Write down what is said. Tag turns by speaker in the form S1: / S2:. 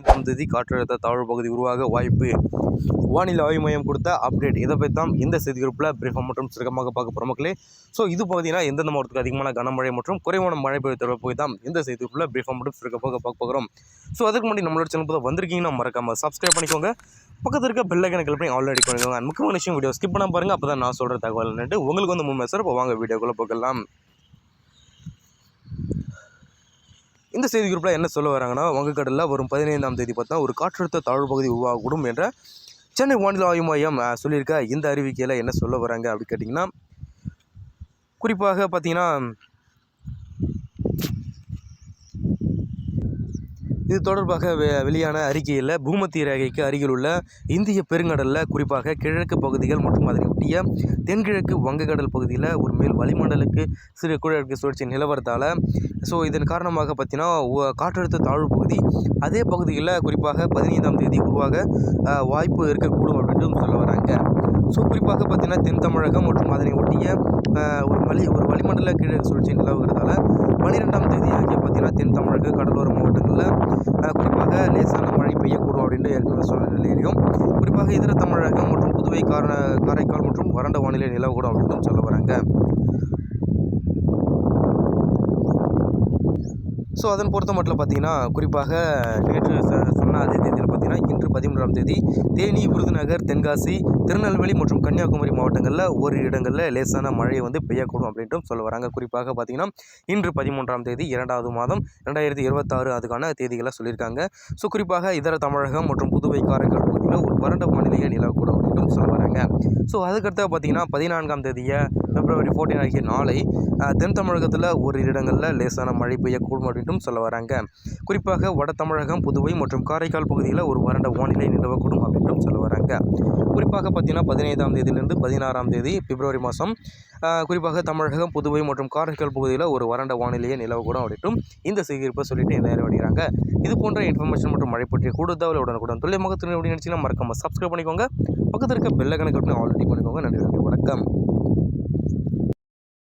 S1: ஐந்தாம் தேதி காற்றழுத்த தாழ்வு பகுதி உருவாக வாய்ப்பு வானிலை ஆய்வு மையம் கொடுத்த அப்டேட் இதை பற்றி தான் இந்த செய்தி குரூப்பில் பிரிஃபம் மற்றும் சுருக்கமாக பார்க்க போகிற மக்களே ஸோ இது பார்த்தீங்கன்னா எந்தெந்த மாவட்டத்துக்கு அதிகமான கனமழை மற்றும் குறைவான மழை பெய்ய போய் தான் இந்த செய்தி குறிப்பில் பிரிஃபம் மற்றும் சுருக்கமாக பார்க்க போகிறோம் ஸோ அதுக்கு முன்னாடி நம்மளோட சேனல் புதுசாக வந்திருக்கீங்கன்னா மறக்காமல் சப்ஸ்கிரைப் பண்ணிக்கோங்க பக்கத்தில் இருக்க பெல்லைக்கனை பண்ணி ஆல்ரெடி பண்ணிக்கோங்க முக்கியமான விஷயம் வீடியோ ஸ்கிப் பண்ண பாருங்கள் அப்போ தான் நான் சொல்கிற தகவல் உங்களுக்கு வந்து மூணு மெசர் இப்போ வாங்க வீடியோக்குள்ளே போகலாம் இந்த செய்தி குறிப்பில் என்ன சொல்ல வராங்கன்னா வங்கக்கடலில் வரும் பதினைந்தாம் தேதி பார்த்தா ஒரு காற்றழுத்த தாழ்வு பகுதி உருவாகக்கூடும் என்ற சென்னை வானிலை ஆய்வு மையம் சொல்லியிருக்க இந்த அறிவிக்கையில் என்ன சொல்ல வராங்க அப்படின்னு கேட்டிங்கன்னா குறிப்பாக பார்த்திங்கன்னா இது தொடர்பாக வெ வெளியான அறிக்கையில் பூமத்திய ரேகைக்கு அருகில் உள்ள இந்திய பெருங்கடலில் குறிப்பாக கிழக்கு பகுதிகள் மற்றும் அதனை ஒட்டிய தென்கிழக்கு வங்கக்கடல் பகுதியில் ஒரு மேல் வளிமண்டலுக்கு சிறு குழலுக்கு சுழற்சி நிலவரத்தால் ஸோ இதன் காரணமாக பார்த்தீங்கன்னா காற்றழுத்த தாழ்வு பகுதி அதே பகுதிகளில் குறிப்பாக பதினைந்தாம் தேதி உருவாக வாய்ப்பு இருக்கக்கூடும் அப்படின்றும் சொல்ல வராங்க ஸோ குறிப்பாக பார்த்தீங்கன்னா தென் தமிழகம் மற்றும் அதனை ஒட்டிய ஒரு வளி ஒரு வளிமண்டல கிழக்கு சுழற்சி நிலவுகிறதால பனிரெண்டாம் தேதி ஆகிய பார்த்திங்கன்னா தென் தமிழக கடலோர மாவட்டங்களில் குறிப்பாக லேசான மழை பெய்யக்கூடும் அப்படின்ற ஏற்கனவே சொன்ன நிலையிலையும் குறிப்பாக இதர தமிழகம் மற்றும் புதுவை கார காரைக்கால் மற்றும் வறண்ட வானிலை நிலவக்கூடும் அப்படின்னு சொல்ல வராங்க ஸோ அதன் பொறுத்த மட்டும் பார்த்திங்கன்னா குறிப்பாக நேற்று சொன்ன அதே தேதியில் இன்று பதிமூன்றாம் தேதி தேனி விருதுநகர் தென்காசி திருநெல்வேலி மற்றும் கன்னியாகுமரி மாவட்டங்களில் ஒரு இடங்களில் லேசான மழையை வந்து பெய்யக்கூடும் அப்படின்றும் சொல்ல வராங்க குறிப்பாக பார்த்தீங்கன்னா இன்று பதிமூன்றாம் தேதி இரண்டாவது மாதம் ரெண்டாயிரத்தி இருபத்தாறு அதுக்கான தேதிகளை சொல்லியிருக்காங்க ஸோ குறிப்பாக இதர தமிழகம் மற்றும் புதுவை காரைக்கால் பகுதியில் ஒரு வறண்ட வானிலையை நிலவக்கூடும் அப்படின்றும் சொல்ல வராங்க ஸோ அதுக்கடுத்து பார்த்தீங்கன்னா பதினான்காம் தேதியை பிப்ரவரி ஃபோர்டீன் ஆகிய நாளை தென் தமிழகத்தில் ஒரு இடங்களில் லேசான மழை பெய்யக்கூடும் அப்படின்றும் சொல்ல வராங்க குறிப்பாக வட தமிழகம் புதுவை மற்றும் காரைக்கால் பகுதியில் ஒரு வறண்ட வானிலை நிலவக்கூடும் அப்படின்றும் சொல்ல வராங்க குறிப்பாக பார்த்தீங்கன்னா பதினைந்தாம் தேதியிலிருந்து பதினாறாம் தேதி பிப்ரவரி மாதம் குறிப்பாக தமிழகம் புதுவை மற்றும் காரைக்கால் பகுதியில் ஒரு வறண்ட வானிலையை நிலவக்கூடும் அப்படின்ட்டும் இந்த சீகரிப்பை சொல்லிட்டு நேரம் அடைகிறாங்க இது போன்ற இன்ஃபர்மேஷன் மற்றும் மழை பற்றிய கூடுதல் உடனுக்குடன் துல்லியமாக அப்படின்னு நினச்சிங்கன்னா மறக்காமல் சப்ஸ்கிரைப் பண்ணிக்கோங்க பக்கத்தில் இருக்க பெல்லை கணக்கு ஆல்ரெடி பண்ணிக்கோங்க நன்றி நன்றி வணக்கம்